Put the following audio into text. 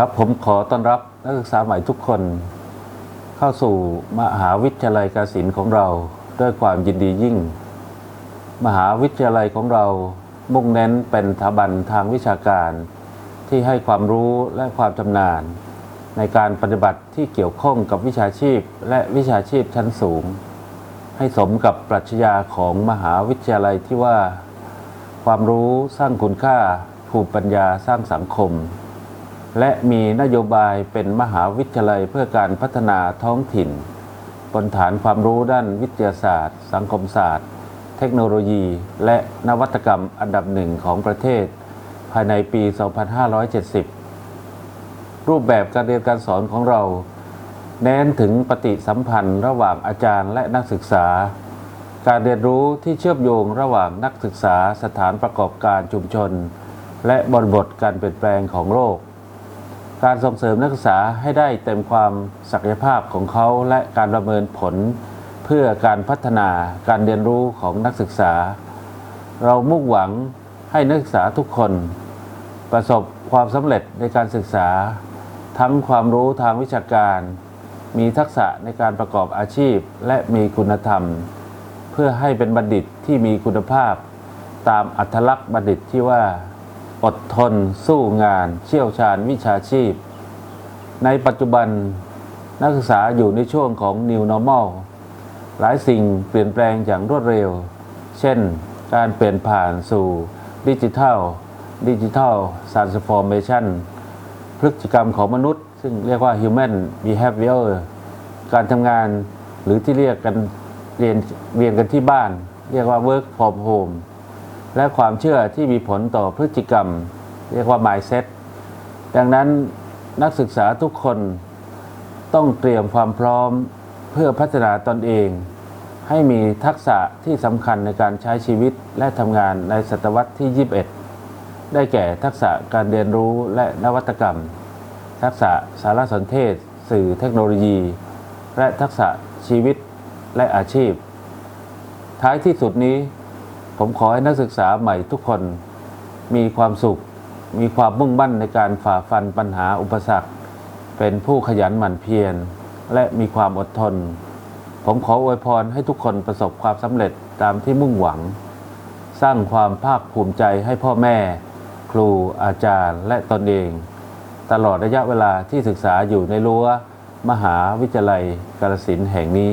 ครับผมขอต้อนรับนักศึกษาใหม่ทุกคน เข้าสู่มหาวิทยาลัยกาศิลป์ของเราด้วยความยินดียิ่ง มหาวิทยาลัยของเรามุ่งเน้นเป็นสถาบันทางวิชาการ ที่ให้ความรู้และความชำนาญ ในการปฏิบัติที่เกี่ยวข้องกับวิชาชีพและวิชาชีพชั้นสูง ให้สมกับปรัชญาของมหาวิทยาลัยที่ว่า ความรู้สร้างคุณค่า ภูมิปัญญาสร้างสังคม และมีนโยบายเป็นมหาวิทยาลัยเพื่อการพัฒนาท้องถิ่น บนฐานความรู้ด้านวิทยาศาสตร์ สังคมศาสตร์ เทคโนโลยี และนวัตกรรมอันดับหนึ่งของประเทศ ภายในปี 2570 รูปแบบการเรียนการสอนของเรา เน้นถึงปฏิสัมพันธ์ระหว่างอาจารย์และนักศึกษา การเรียนรู้ที่เชื่อมโยงระหว่างนักศึกษาสถานประกอบการชุมชน และบริบทการเปลี่ยนแปลงของโลก การส่งเสริมนักศึกษาให้ได้เต็มความศักยภาพของเขาและการประเมินผลเพื่อการพัฒนาการเรียนรู้ของนักศึกษา เรามุ่งหวังให้นักศึกษาทุกคน ประสบความสำเร็จในการศึกษา ทั้งความรู้ทางวิชาการ มีทักษะในการประกอบอาชีพและมีคุณธรรม เพื่อให้เป็นบัณฑิตที่มีคุณภาพ ตามอัตลักษณ์บัณฑิตที่ว่า อดทน สู้งาน เชี่ยวชาญวิชาชีพ ในปัจจุบันนักศึกษาอยู่ในช่วงของ New Normal หลายสิ่งเปลี่ยนแปลงอย่างรวดเร็ว เช่น การเปลี่ยนผ่านสู่ดิจิทัลดิจิทัล transformation พฤติกรรมของมนุษย์ ซึ่งเรียกว่า human behavior การทำงานหรือที่เรียกกันเรียนเรียนกันที่บ้าน เรียกว่า work from home และความเชื่อที่มีผลต่อพฤติกรรม เรียกว่า mindset ดังนั้นนักศึกษาทุกคนต้องเตรียมความพร้อมเพื่อพัฒนาตนเอง ให้มีทักษะที่สำคัญในการใช้ชีวิตและทำงานในศตวรรษที่ 21 ได้แก่ทักษะการเรียนรู้และนวัตกรรม ทักษะสารสนเทศ สื่อเทคโนโลยี และทักษะชีวิตและอาชีพ ท้ายที่สุดนี้ ผมขอให้นักศึกษาใหม่ทุกคนมีความสุข มีความมุ่งมั่นในการฝ่าฟันปัญหาอุปสรรค เป็นผู้ขยันหมั่นเพียรและมีความอดทน ผมขออวยพรให้ทุกคนประสบความสำเร็จตามที่มุ่งหวัง สร้างความภาคภูมิใจให้พ่อแม่ ครูอาจารย์และตนเอง ตลอดระยะเวลาที่ศึกษาอยู่ในรั้วมหาวิทยาลัยกาฬสินแห่งนี้